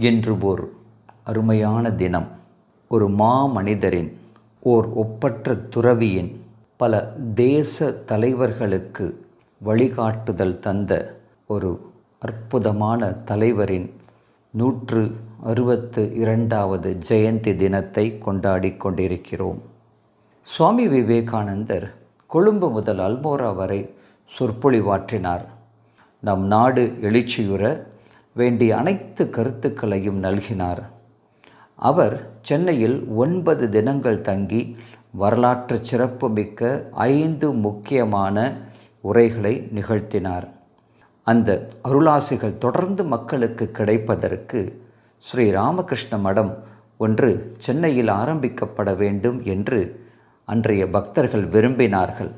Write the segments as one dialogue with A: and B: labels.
A: என்று ஓர் அருமையான தினம். ஒரு மாமனிதரின் ஓர் ஒப்பற்ற துறவியின் பல தேச தலைவர்களுக்கு வழிகாட்டுதல் தந்த ஒரு அற்புதமான தலைவரின் நூற்று அறுபத்து இரண்டாவது ஜெயந்தி தினத்தை கொண்டாடி கொண்டிருக்கிறோம். சுவாமி விவேகானந்தர் கொழும்பு முதல் அல்மோரா வரை சொற்பொழிவாற்றினார். நம் நாடு எழுச்சியுற வேண்டிய அனைத்து கருத்துக்களையும் நல்கினார். அவர் சென்னையில் ஒன்பது தினங்கள் தங்கி வரலாற்று சிறப்புமிக்க ஐந்து முக்கியமான உரைகளை நிகழ்த்தினார். அந்த அருளாசிகள் தொடர்ந்து மக்களுக்கு கிடைப்பதற்கு ஸ்ரீ ராமகிருஷ்ண மடம் ஒன்று சென்னையில் ஆரம்பிக்கப்பட வேண்டும் என்று அன்றைய பக்தர்கள் விரும்பினார்கள்.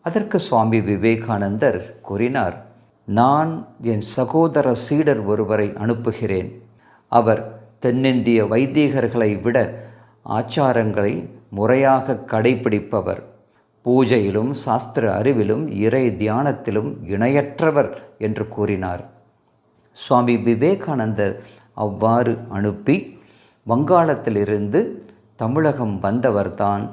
A: அதற்கு சுவாமி விவேகானந்தர் கூறினார் நான் என் சகோதர சீடர் ஒருவரை அனுப்புகிறேன். அவர் தென்னிந்திய வைதீகர்களை விட ஆச்சாரங்களை முறையாக கடைபிடிப்பவர். பூஜையிலும் சாஸ்திர அறிவிலும் இறை தியானத்திலும் இணையற்றவர் என்று கூறினார். சுவாமி விவேகானந்தர் அவ்வாறு அனுப்பி வங்காளத்திலிருந்து தமிழகம் வந்தவர்தான்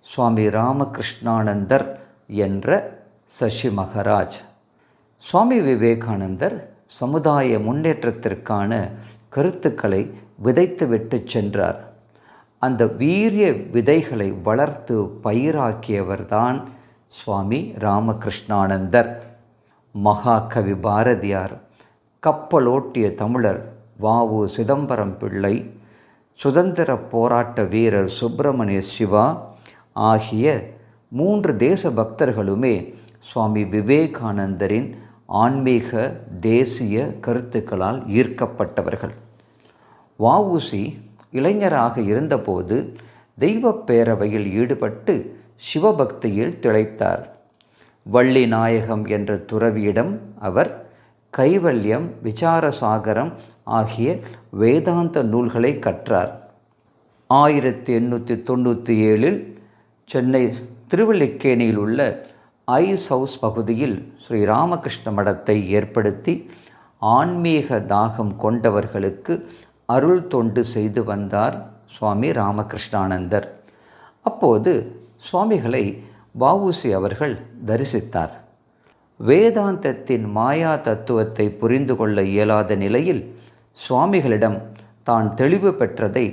A: சுவாமி ராமகிருஷ்ணானந்தர் என்ற சசி மகராஜ் சுவாமி விவேகானந்தர் சமுதாய முன்னேற்றத்திற்கான கருத்துக்களை விதைத்து விட்டு சென்றார். அந்த வீரிய விதைகளை வளர்த்து பயிராக்கியவர்தான் சுவாமி ராமகிருஷ்ணானந்தர். மகாகவி பாரதியார் கப்பலோட்டிய தமிழர் வாவு சிதம்பரம் பிள்ளை சுதந்திர போராட்ட வீரர் சுப்பிரமணிய சிவா ஆகிய மூன்று தேச பக்தர்களுமே சுவாமி விவேகானந்தரின் ஆன்மீக தேசிய கருத்துக்களால் ஈர்க்கப்பட்டவர்கள். வஉசி இளைஞராக இருந்தபோது தெய்வப் பேரவையில் ஈடுபட்டு சிவபக்தியில் திளைத்தார். வள்ளி நாயகம் என்ற துறவியிடம் அவர் கைவல்யம் விசாரசாகரம் ஆகிய வேதாந்த நூல்களை கற்றார். ஆயிரத்தி எண்ணூற்றி தொண்ணூற்றி ஏழில் சென்னை திருவல்லிக்கேணியில் உள்ள ஐஸ் ஹவுஸ் பகுதியில் ஸ்ரீ ராமகிருஷ்ண மடத்தை ஏற்படுத்தி ஆன்மீக தாகம் கொண்டவர்களுக்கு அருள் தொண்டு செய்து வந்தார் சுவாமி ராமகிருஷ்ணானந்தர். அப்போது சுவாமிகளை பாவூசி அவர்கள் தரிசித்தார். வேதாந்தத்தின் மாயா தத்துவத்தை புரிந்து கொள்ள இயலாத நிலையில் சுவாமிகளிடம் தான் தெளிவு பெற்றதை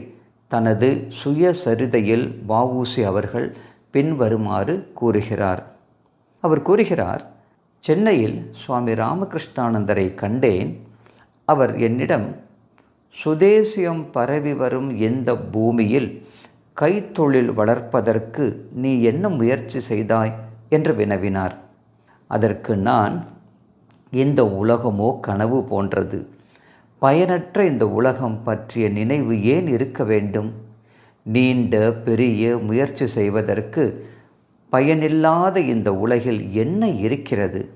A: தனது சுயசரிதையில் வஉசி அவர்கள் பின்வருமாறு கூறுகிறார். அவர் கூறுகிறார் சென்னையில் சுவாமி ராமகிருஷ்ணானந்தரை கண்டேன். அவர் என்னிடம் சுதேசியம் பரவி வரும் எந்த பூமியில் கைத்தொழில் வளர்ப்பதற்கு நீ என்ன முயற்சி செய்தாய்? என்று வினவினார். அதற்கு நான் இந்த உலகமோ கனவு போன்றது. பயனற்ற இந்த உலகம் பற்றிய நினைவு ஏன் இருக்க வேண்டும்? நீண்ட பெரிய முயற்சி செய்வதற்கு பயனில்லாத இந்த உலகில் என்ன இருக்கிறது?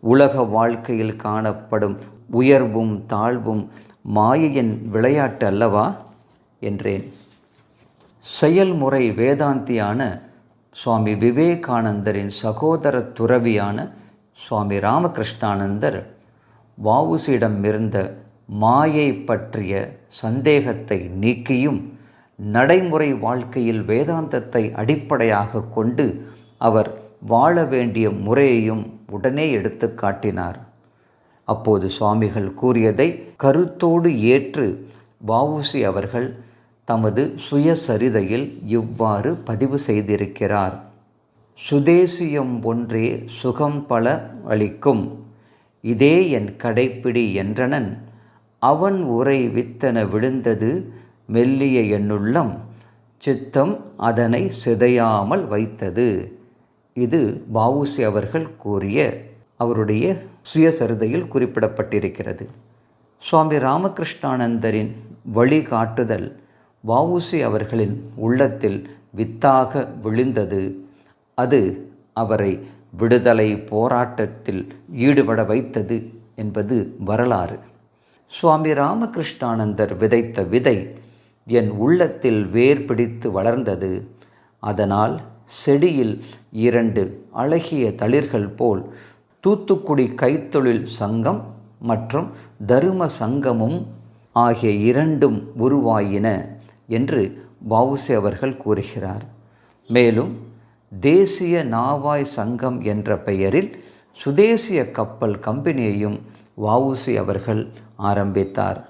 A: உலக வாழ்க்கையில் காணப்படும் உயர்வும் தாழ்வும் மாயையின் விளையாட்டு அல்லவா? என்றேன். செயல்முறை வேதாந்தியான சுவாமி விவேகானந்தரின் சகோதர துறவியான சுவாமி ராமகிருஷ்ணானந்தர் வவுசியிடம் இருந்த மாயை பற்றிய சந்தேகத்தை நீக்கியும் நடைமுறை வாழ்க்கையில் வேதாந்தத்தை அடிப்படையாக கொண்டு அவர் வாழ வேண்டிய முறையையும் உடனே எடுத்து காட்டினார். அப்போது சுவாமிகள் கூறியதை கருத்தோடு ஏற்று வவுசி அவர்கள் தமது சுயசரிதையில் இவ்வாறு பதிவு செய்திருக்கிறார். சுதேசியம் ஒன்றே சுகம் பல அளிக்கும். இதே என் கடைப்பிடி என்றனன் அவன் உரை வித்தன விழுந்தது மெல்லிய எண்ணுள்ளம் சித்தம் அதனை சிதையாமல் வைத்தது. இது பாவுசி அவர்கள் கூறிய அவருடைய சுயசரிதையில் குறிப்பிடப்பட்டிருக்கிறது. சுவாமி ராமகிருஷ்ணானந்தரின் வழிகாட்டுதல் வவுசி அவர்களின் உள்ளத்தில் வித்தாக விழுந்தது. அது அவரை விடுதலை போராட்டத்தில் ஈடுபட வைத்தது என்பது வரலாறு. சுவாமி ராமகிருஷ்ணானந்தர் விதைத்த விதை என் உள்ளத்தில் வேர் பிடித்து வளர்ந்தது. அதனால் செடியில் இரண்டு அழகிய தளிர்கள் போல் தூத்துக்குடி கைத்தொழில் சங்கம் மற்றும் தரும சங்கமும் ஆகிய இரண்டும் உருவாயின என்று பாவுசே அவர்கள் கூறுகிறார். மேலும் தேசிய நாவாய் சங்கம் என்ற பெயரில் சுதேசிய கப்பல் கம்பெனியையும் வாவுசி அவர்கள் ஆரம்பித்தார்.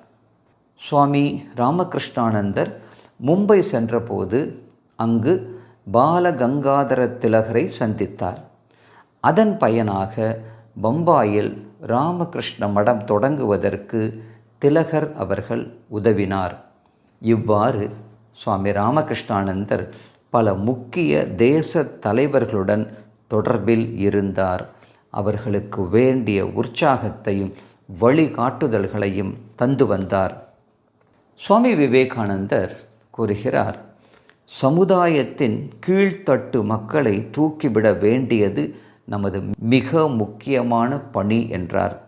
A: சுவாமி ராமகிருஷ்ணானந்தர் மும்பை சென்றபோது அங்கு பாலகங்காதர திலகரை சந்தித்தார். அதன் பயனாக பம்பாயில் ராமகிருஷ்ண மடம் தொடங்குவதற்கு திலகர் அவர்கள் உதவினார். இவ்வாறு சுவாமி ராமகிருஷ்ணானந்தர் பல முக்கிய தேச தலைவர்களுடன் தொடர்பில் இருந்தார். அவர்களுக்கு வேண்டிய உற்சாகத்தையும் வழிகாட்டுதல்களையும் தந்து வந்தார். சுவாமி விவேகானந்தர் கூறுகிறார் சமுதாயத்தின் கீழ்த்தட்டு மக்களை தூக்கிவிட வேண்டியது நமது மிக முக்கியமான பணி என்றார்.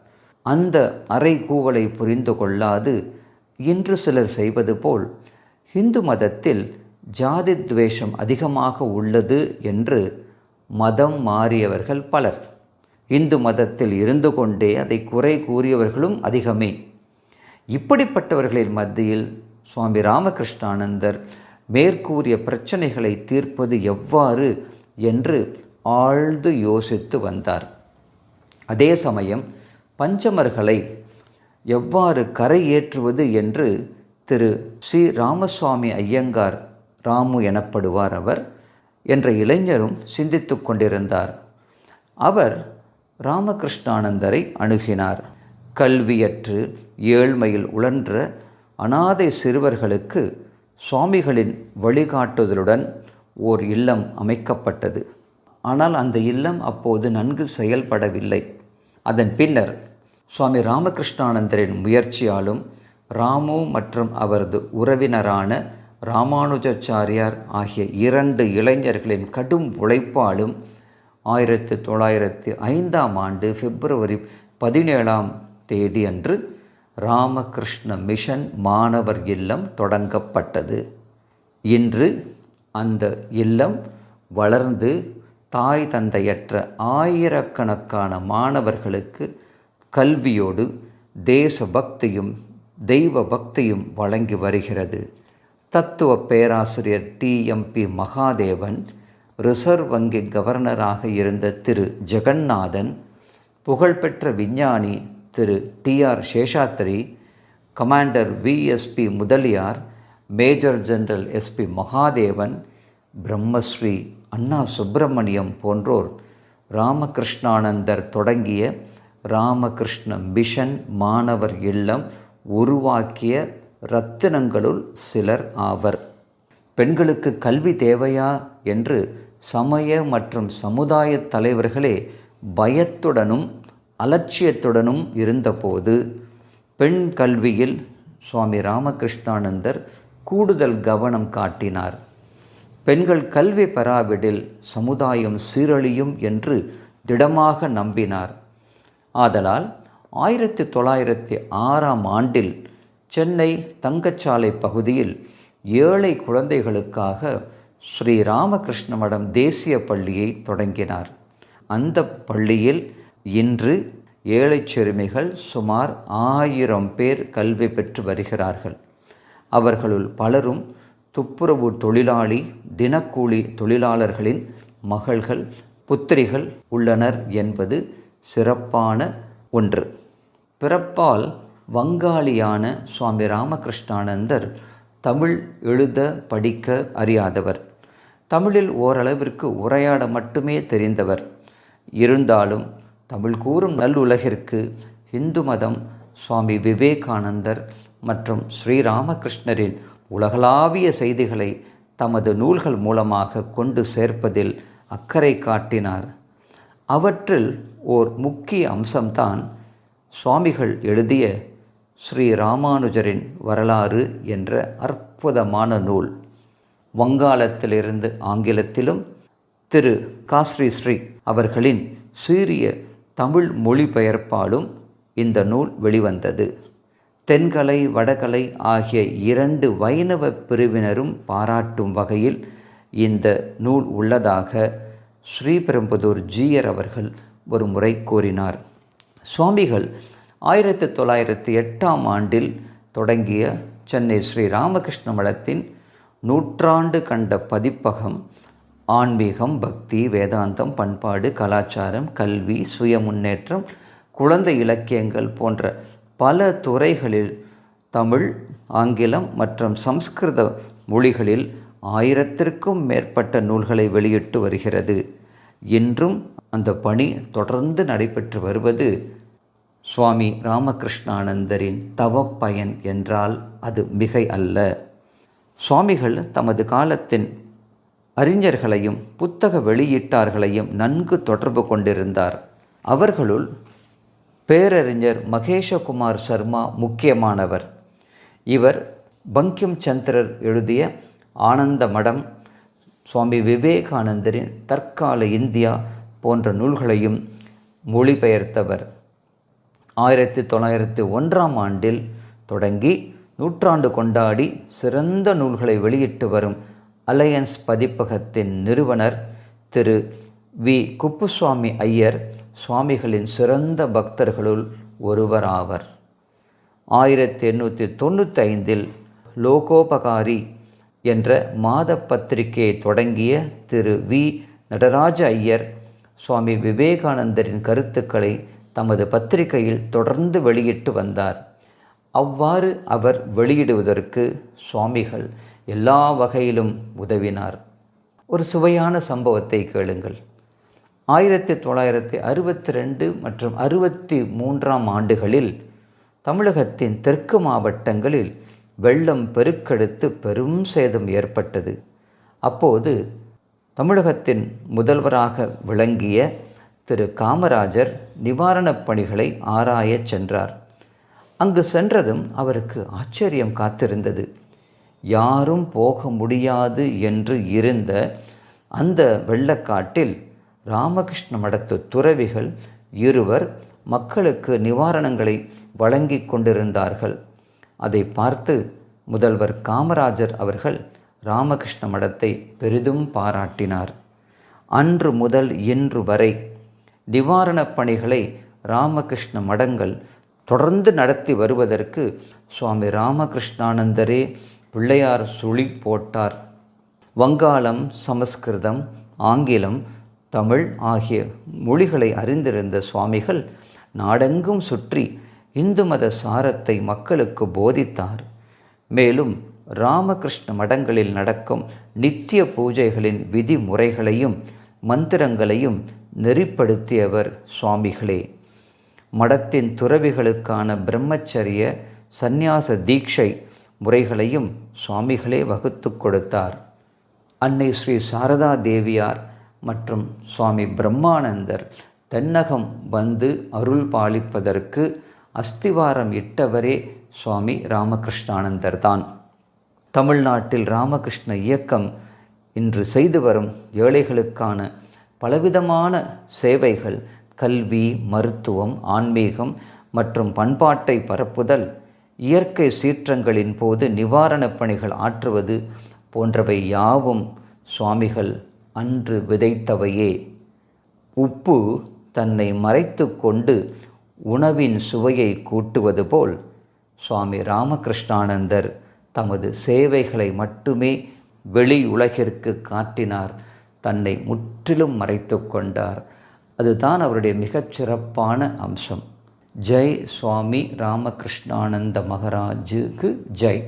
A: அந்த அறைகூவலை புரிந்து கொள்ளாது இன்று சிலர் செய்வது போல் இந்து மதத்தில் ஜாதி துவேஷம் அதிகமாக உள்ளது என்று மதம் மாறியவர்கள் பலர். இந்து மதத்தில் இருந்து கொண்டே அதை குறை கூறியவர்களும் அதிகமே. இப்படிப்பட்டவர்களின் மத்தியில் சுவாமி ராமகிருஷ்ணானந்தர் மேற்கூறிய பிரச்சனைகளை தீர்ப்பது எவ்வாறு என்று ஆழ்ந்து யோசித்து வந்தார். அதே சமயம் பஞ்சமர்களை எவ்வாறு கரையேற்றுவது என்று திரு ஸ்ரீ ராமசுவாமி ஐயங்கார் ராமு எனப்படுவார் அவர் என்ற இளைஞரும் சிந்தித்து கொண்டிருந்தார். அவர் ராமகிருஷ்ணானந்தரை அணுகினார். கல்வியற்று ஏழ்மையில் உழன்ற அனாதை சிறுவர்களுக்கு சுவாமிகளின் வழிகாட்டுதலுடன் ஓர் இல்லம் அமைக்கப்பட்டது. ஆனால் அந்த இல்லம் அப்போது நன்கு செயல்படவில்லை. அதன் பின்னர் சுவாமி ராமகிருஷ்ணானந்தரின் முயற்சியாலும் ராமு மற்றும் அவரது உறவினரான ராமானுஜாச்சாரியார் ஆகிய இரண்டு இளைஞர்களின் கடும் உழைப்பாலும் ஆயிரத்தி தொள்ளாயிரத்தி ஐந்தாம் ஆண்டு பிப்ரவரி பதினேழாம் தேதி அன்று ராமகிருஷ்ண மிஷன் மாணவர் இல்லம் தொடங்கப்பட்டது. இன்று அந்த இல்லம் வளர்ந்து தாய் தந்தையற்ற ஆயிரக்கணக்கான மாணவர்களுக்கு கல்வியோடு தேச பக்தியும் தெய்வ பக்தியும் வழங்கி வருகிறது. தத்துவ பேராசிரியர் டிஎம்பி மகாதேவன் ரிசர்வ் வங்கி கவர்னராக இருந்த திரு. ஜெகநாதன் புகழ்பெற்ற விஞ்ஞானி Thiru T R Seshadri commander VSP Mudaliar major general SP Mahadevan Brahmasri Anna Subramaniam போன்றோர் ராமகிருஷ்ணானந்தர் தொடங்கிய ராமகிருஷ்ண மிஷன் மாணவர் இல்லம் உருவாக்கிய ரத்தினங்களுள் சிலர் ஆவர். பெண்களுக்கு கல்வி தேவையா என்று சமய மற்றும் சமுதாய தலைவர்களே பயத்துடனும் அலட்சியத்துடனும் இருந்தபோது பெண் கல்வியில் சுவாமி ராமகிருஷ்ணானந்தர் கூடுதல் கவனம் காட்டினார். பெண்கள் கல்வி பெறாவிடில் சமுதாயம் சீரழியும் என்று திடமாக நம்பினார். ஆதலால் ஆயிரத்தி தொள்ளாயிரத்தி ஆறாம் ஆண்டில் சென்னை தங்கச்சாலை பகுதியில் ஏழை குழந்தைகளுக்காக ஸ்ரீ ராமகிருஷ்ண மடம் தேசிய பள்ளியை தொடங்கினார். அந்த பள்ளியில் இன்று ஏழை சிறுமிகள் சுமார் ஆயிரம் பேர் கல்வி பெற்று வருகிறார்கள். அவர்களுள் பலரும் துப்புரவு தொழிலாளி தினக்கூலி தொழிலாளர்களின் மகள்கள் புத்திரிகள் உள்ளனர் என்பது சிறப்பான ஒன்று. பிறப்பால் வங்காளியான சுவாமி ராமகிருஷ்ணானந்தர் தமிழ் எழுத படிக்க அறியாதவர். தமிழில் ஓரளவிற்கு உரையாட மட்டுமே தெரிந்தவர். இருந்தாலும் தமிழ் கூறும் நல்லுலகிற்கு இந்து மதம் சுவாமி விவேகானந்தர் மற்றும் ஸ்ரீராமகிருஷ்ணரின் உலகளாவிய செய்திகளை தமது நூல்கள் மூலமாக கொண்டு சேர்ப்பதில் அக்கறை காட்டினார். அவற்றில் ஓர் முக்கிய அம்சம்தான் சுவாமிகள் எழுதிய ஸ்ரீ ராமானுஜரின் வரலாறு என்ற அற்புதமான நூல். வங்காளத்திலிருந்து ஆங்கிலத்திலும் திரு காஸ்ரீ ஸ்ரீ அவர்களின் சீரிய தமிழ் மொழிபெயர்ப்பாலும் இந்த நூல் வெளிவந்தது. தென்கலை வடகலை ஆகிய இரண்டு வைணவ பிரிவினரும் பாராட்டும் வகையில் இந்த நூல் உள்ளதாக ஸ்ரீபெரும்புதூர் ஜீயர் அவர்கள் ஒரு முறை கூறினார். சுவாமிகள் ஆயிரத்தி தொள்ளாயிரத்தி எட்டாம் ஆண்டில் தொடங்கிய சென்னை ஸ்ரீ ராமகிருஷ்ண மடத்தின் நூற்றாண்டு கண்ட பதிப்பகம் ஆன்மீகம் பக்தி வேதாந்தம் பண்பாடு கலாச்சாரம் கல்வி சுய முன்னேற்றம் குழந்தை இலக்கியங்கள் போன்ற பல துறைகளில் தமிழ் ஆங்கிலம் மற்றும் சம்ஸ்கிருத மொழிகளில் ஆயிரத்திற்கும் மேற்பட்ட நூல்களை வெளியிட்டு வருகிறது. இன்றும் அந்த பணி தொடர்ந்து நடைபெற்று வருவது சுவாமி ராமகிருஷ்ணானந்தரின் தவப்பயன் என்றால் அது மிகை அல்ல. சுவாமிகள் தமது காலத்தின் அறிஞர்களையும் புத்தக வெளியீட்டார்களையும் நன்கு தொடர்பு கொண்டிருந்தார். அவர்களுள் பேரறிஞர் மகேஷகுமார் சர்மா முக்கியமானவர். இவர் பங்கிம் சந்திரர் எழுதிய ஆனந்த மடம் சுவாமி விவேகானந்தரின் தற்கால இந்தியா போன்ற நூல்களையும் மொழிபெயர்த்தவர். ஆயிரத்தி தொள்ளாயிரத்தி ஒன்றாம் ஆண்டில் தொடங்கி நூற்றாண்டு கொண்டாடி சிறந்த நூல்களை வெளியிட்டு வரும் அலையன்ஸ் பதிப்பகத்தின் நிறுவனர் திரு வி. குப்புசுவாமி ஐயர் சுவாமிகளின் சிறந்த பக்தர்களுள் ஒருவராவர். ஆயிரத்தி எண்ணூற்றி தொண்ணூற்றி ஐந்தில் லோகோபகாரி என்ற மாத பத்திரிகையை தொடங்கிய திரு வி. நடராஜ ஐயர் சுவாமி விவேகானந்தரின் கருத்துக்களை தமது பத்திரிகையில் தொடர்ந்து வெளியிட்டு வந்தார். அவ்வாறு அவர் வெளியிடுவதற்கு சுவாமிகள் எல்லா வகையிலும் உதவினார். ஒரு சுவையான சம்பவத்தை கேளுங்கள். ஆயிரத்தி தொள்ளாயிரத்தி அறுபத்தி ரெண்டு மற்றும் அறுபத்தி மூன்றாம் ஆண்டுகளில் தமிழகத்தின் தெற்கு மாவட்டங்களில் வெள்ளம் பெருக்கெடுத்து பெரும் சேதம் ஏற்பட்டது. அப்போது தமிழகத்தின் முதல்வராக விளங்கிய திரு காமராஜர் நிவாரணப் பணிகளை ஆராயச் சென்றார். அங்கு சென்றதும் அவருக்கு ஆச்சரியம் காத்திருந்தது. யாரும் போக முடியாது என்று இருந்த அந்த வெள்ளக்காட்டில் ராமகிருஷ்ண மடத்து துறவிகள் இருவர் மக்களுக்கு நிவாரணங்களை வழங்கி கொண்டிருந்தார்கள். அதை பார்த்து முதல்வர் காமராஜர் அவர்கள் ராமகிருஷ்ண மடத்தை பெரிதும் பாராட்டினார். அன்று முதல் இன்று வரை நிவாரணப் பணிகளை ராமகிருஷ்ண மடங்கள் தொடர்ந்து நடத்தி வருவதற்கு சுவாமி ராமகிருஷ்ணானந்தரே பிள்ளையார் சுழி போட்டார். வங்காளம் சமஸ்கிருதம் ஆங்கிலம் தமிழ் ஆகிய மொழிகளை அறிந்திருந்த சுவாமிகள் நாடெங்கும் சுற்றி இந்து மத சாரத்தை மக்களுக்கு போதித்தார். மேலும் ராமகிருஷ்ண மடங்களில் நடக்கும் நித்திய பூஜைகளின் விதிமுறைகளையும் மந்திரங்களையும் நெறிப்படுத்தியவர் சுவாமிகளே. மடத்தின் துறவிகளுக்கான பிரம்மச்சரிய சந்நியாச தீட்சை முறைகளையும் சுவாமிகளே வகுத்து கொடுத்தார். அன்னை ஸ்ரீ சாரதா தேவியார் மற்றும் சுவாமி பிரம்மானந்தர் தென்னகம் வந்து அருள் பாலிப்பதற்கு அஸ்திவாரம் இட்டவரே சுவாமி ராமகிருஷ்ணானந்தர் தான். தமிழ்நாட்டில் ராமகிருஷ்ண இயக்கம் இன்று செய்து வரும் ஏழைகளுக்கான பலவிதமான சேவைகள் கல்வி மருத்துவம் ஆன்மீகம் மற்றும் பண்பாட்டை பரப்புதல் இயற்கை சீற்றங்களின் போது நிவாரணப் பணிகள் ஆற்றுவது போன்றவை யாவும் சுவாமிகள் அன்று விதைத்தவையே. உப்பு தன்னை மறைத்து கொண்டு உணவின் சுவையை கூட்டுவது போல் சுவாமி ராமகிருஷ்ணானந்தர் தமது சேவைகளை மட்டுமே வெளி உலகிற்கு காட்டினார். தன்னை முற்றிலும் மறைத்து கொண்டார். அதுதான் அவருடைய மிகச்சிறப்பான அம்சம். ஜெய் சுவாமி ராமகிருஷ்ணானந்த மகராஜுக்கு ஜெய்.